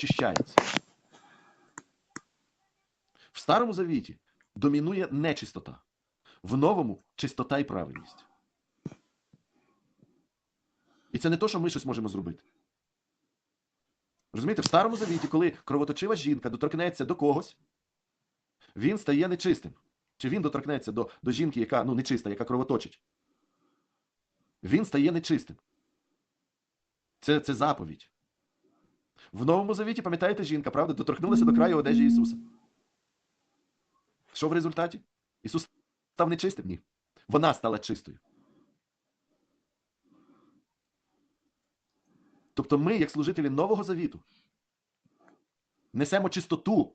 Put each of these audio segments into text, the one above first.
очищається. В Старому Завіті домінує нечистота, в новому чистота і правильність. І це не то, що ми щось можемо зробити. Розумієте, в Старому Завіті, коли кровоточива жінка доторкнеться до когось, він стає нечистим. Чи він доторкнеться до, до жінки, яка ну, нечиста, яка кровоточить? Він стає нечистим. Це, це заповідь. В Новому Завіті, пам'ятаєте, жінка, правда, доторкнулася до краю одежі Ісуса. Що в результаті? Ісус став нечистим? Ні. Вона стала чистою. Тобто ми, як служителі Нового Завіту, несемо чистоту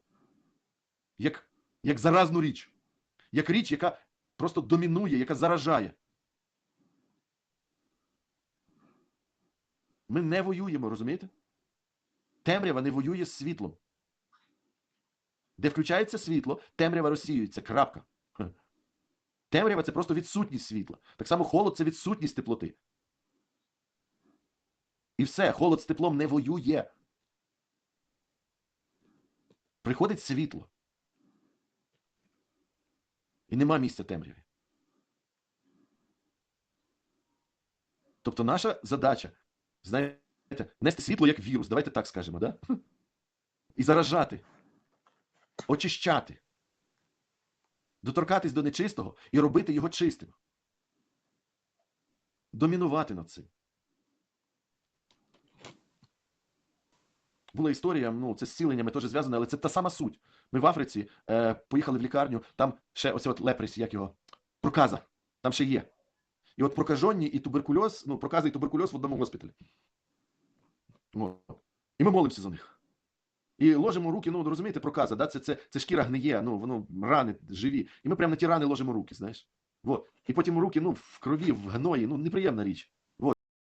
як, як заразну річ, як річ, яка просто домінує, яка заражає. Ми не воюємо, розумієте? Темрява не воює з світлом. Де включається світло, темрява розсіюється. Крапка. Темрява це просто відсутність світла. Так само холод це відсутність теплоти. І все, холод з теплом не воює. Приходить світло. І нема місця темряві. Тобто наша задача, знаєте, нести світло як вірус, давайте так скажемо, да? і заражати, очищати, доторкатись до нечистого і робити його чистим. Домінувати над цим. Була історія, ну, це з зціленнями теж зв'язане, але це та сама суть. Ми в Африці е, поїхали в лікарню, там ще оце от лепресі, як його, проказа, там ще є. І от прокажонні і туберкульоз, ну, проказа і туберкульоз в одному госпіталі. І ми молимося за них. І ложимо руки, ну розумієте, проказа, да? це, це, це шкіра гниє, ну воно рани живі. І ми прямо на ті рани ложимо руки, знаєш. Вот. І потім руки ну, в крові, в гної, ну неприємна річ.